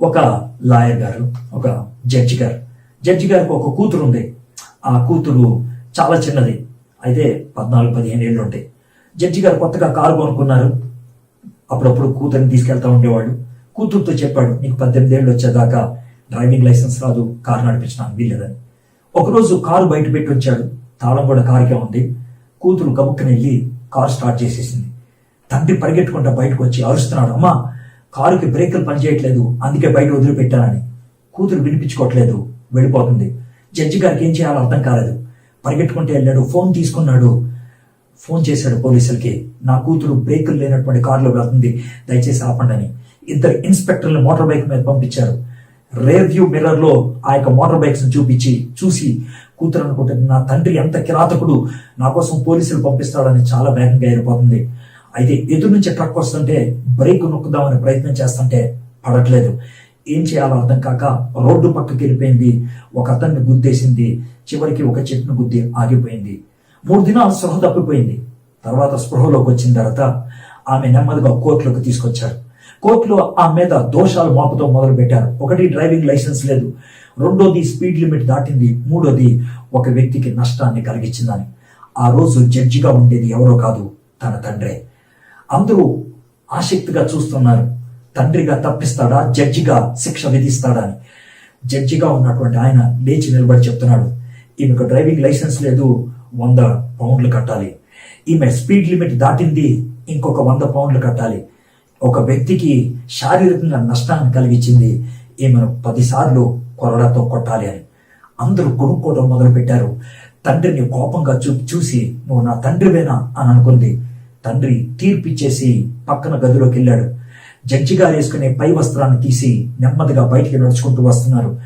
ఒక లాయర్ గారు ఒక జడ్జి గారు. జడ్జి గారికి ఒక కూతురు ఉంది. ఆ కూతురు చాలా చిన్నది. అయితే పద్నాలుగు పదిహేను ఏళ్ళు ఉంటాయి జడ్జి గారు కొత్తగా కారు కొనుక్కున్నారు. అప్పుడప్పుడు కూతురిని తీసుకెళ్తా ఉండేవాడు కూతురుతో చెప్పాడు నీకు పద్దెనిమిది ఏళ్ళు వచ్చేదాకా డ్రైవింగ్ లైసెన్స్ రాదు కారు నడిపించడానికి వీల్లేదని. ఒకరోజు కారు బయట పెట్టి వచ్చాడు తాళం కూడా కారుకే ఉంది. కూతురు గబుక్కుని వెళ్ళి కారు స్టార్ట్ చేసేసింది. తండ్రి పరిగెట్టుకుంటా బయటకు వచ్చి అరుస్తున్నాడు అమ్మా కారుకి బ్రేకులు పనిచేయట్లేదు. అందుకే బయట వదిలిపెట్టానని. కూతురు వినిపించుకోవట్లేదు. వెళ్ళిపోతుంది. జడ్జి గారికి ఏం చేయాలో అర్థం కాలేదు. పరిగెట్టుకుంటూ వెళ్ళాడు. ఫోన్ తీసుకున్నాడు. ఫోన్ చేశాడు పోలీసులకి. నా కూతురు బ్రేకులు లేనటువంటి కారులో వెళ్తుంది. దయచేసి ఆపండి అని. ఇద్దరు ఇన్స్పెక్టర్లు మోటార్ బైక్ మీద పంపించారు. రేవ్యూ వ్యూ ఆ యొక్క మోటార్ బైక్స్ చూపించి చూసి కూతురు అనుకుంటుంది నా తండ్రి ఎంత కిరాతకుడు నా కోసం పోలీసులు పంపిస్తాడని చాలా వేగంగా ఏరిపోతుంది అయితే ఎదురు నుంచి ట్రక్ వస్తుంటే బ్రేక్ నొక్కుదామని ప్రయత్నం చేస్తుంటే పడట్లేదు. ఏం చేయాలో అర్థం కాక రోడ్డు పక్కకి వెళ్ళిపోయింది. ఒక అతన్ని గుద్దేసింది. చివరికి ఒక చెట్టును గుద్ది ఆగిపోయింది. మూడు దినాలు స్పృహ తప్పిపోయింది. తర్వాత స్పృహలోకి వచ్చిన తర్వాత ఆమె నెమ్మదిగా కోర్టులోకి తీసుకొచ్చారు. కోర్టులో ఆ మీద దోషాలు మాపుతో మొదలు పెట్టారు ఒకటి డ్రైవింగ్ లైసెన్స్ లేదు. రెండోది స్పీడ్ లిమిట్ దాటింది. మూడోది ఒక వ్యక్తికి నష్టాన్ని కలిగించిందని. ఆ రోజు జడ్జిగా ఉండేది ఎవరో కాదు తన తండ్రే. అందరూ ఆసక్తిగా చూస్తున్నారు. తండ్రిగా తప్పిస్తాడా? జడ్జిగా శిక్ష విధిస్తాడా అని. జడ్జిగా ఉన్నటువంటి ఆయన లేచి నిలబడి చెప్తున్నాడు. ఈమెకు డ్రైవింగ్ లైసెన్స్ లేదు వంద పౌండ్లు కట్టాలి. ఈమె స్పీడ్ లిమిట్ దాటింది ఇంకొక వంద పౌండ్లు కట్టాలి. ఒక వ్యక్తికి శారీరకంగా నష్టాన్ని కలిగించింది ఈమెను పదిసార్లు కొరడాతో కొట్టాలి అని. అందరూ కొనుక్కోవడం మొదలుపెట్టారు. తండ్రిని కోపంగా చూ చూసి నువ్వు నా తండ్రివేనా? అని అనుకుంది. తండ్రి తీర్పిచ్చేసి పక్కన గదిలోకి వెళ్ళాడు జడ్జి గారు వేసుకునే పై వస్త్రాన్ని తీసి నెమ్మదిగా బయటికి నడుచుకుంటూ వస్తున్నారు.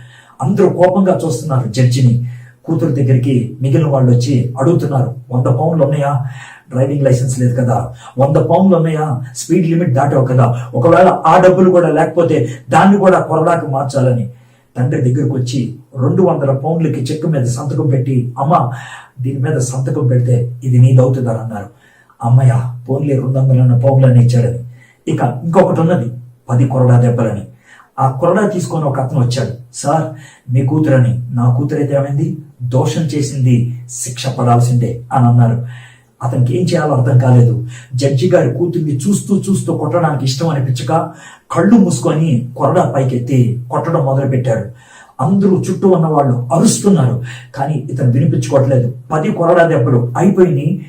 అందరూ కోపంగా చూస్తున్నారు జడ్జిని. కూతురు దగ్గరికి మిగిలిన వాళ్ళు వచ్చి అడుగుతున్నారు వంద పౌన్లు ఉన్నాయా? డ్రైవింగ్ లైసెన్స్ లేదు కదా. వంద పౌన్లు ఉన్నాయా? స్పీడ్ లిమిట్ దాటావు కదా. ఒకవేళ ఆ డబ్బులు కూడా లేకపోతే దాన్ని కూడా కొరడాకు మార్చాలని. తండ్రి దగ్గరకు వచ్చి రెండు వందల పౌండ్లకి చెక్కు మీద సంతకం పెట్టి అమ్మ దీని మీద సంతకం పెడితే ఇది నీదవుతుందని అన్నారు. అమ్మయ్య పోన్లే రెండు వందల పోగులని ఇచ్చాడని. ఇక ఇంకొకటి ఉన్నది పది కొరడా దెబ్బలని. ఆ కొరడా తీసుకొని ఒక అతను వచ్చాడు. సార్ మీ కూతురని నా కూతురైతే ఏమైంది? దోషం చేసింది శిక్ష పడాల్సిందే అని అన్నారు. అతనికి ఏం చేయాలో అర్థం కాలేదు. జడ్జి గారి కూతుర్ని చూస్తూ చూస్తూ కొట్టడానికి ఇష్టం అనిపించక కళ్ళు మూసుకొని కొరడా పైకెత్తి కొట్టడం మొదలుపెట్టాడు. అందరూ చుట్టూ ఉన్న వాళ్ళు అరుస్తున్నారు కానీ ఇతను వినిపించుకోవట్లేదు. పది కొరడా దెబ్బలు అయిపోయి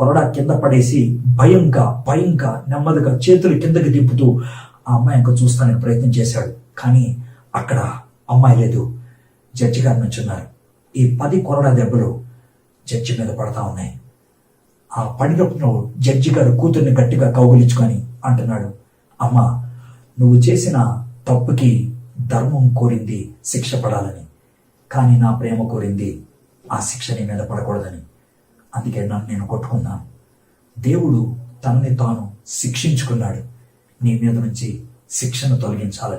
కొరడా కింద పడేసి భయంగా భయంగా నెమ్మదిగా చేతులు కిందకి దింపుతూ ఆ అమ్మాయి ఇంకా చూస్తానని ప్రయత్నం చేశాడు. కానీ అక్కడ అమ్మాయి లేదు. జడ్జి గారి నుంచి ఉన్నారు. ఈ పది కొరడా దెబ్బలు జడ్జి మీద పడతా ఉన్నాయి. ఆ పడినప్పుడు జడ్జి గారు కూతుర్ని గట్టిగా కౌగులించుకొని అంటున్నాడు అమ్మ నువ్వు చేసిన తప్పుకి ధర్మం కోరింది శిక్ష పడాలని. కానీ నా ప్రేమ కోరింది ఆ శిక్ష నీ మీద పడకూడదని. అందుకే నన్ను నేను కొట్టుకున్నాను. దేవుడు తనని తాను శిక్షించుకున్నాడు. నీ మీద నుంచి శిక్షను తొలగించాలని.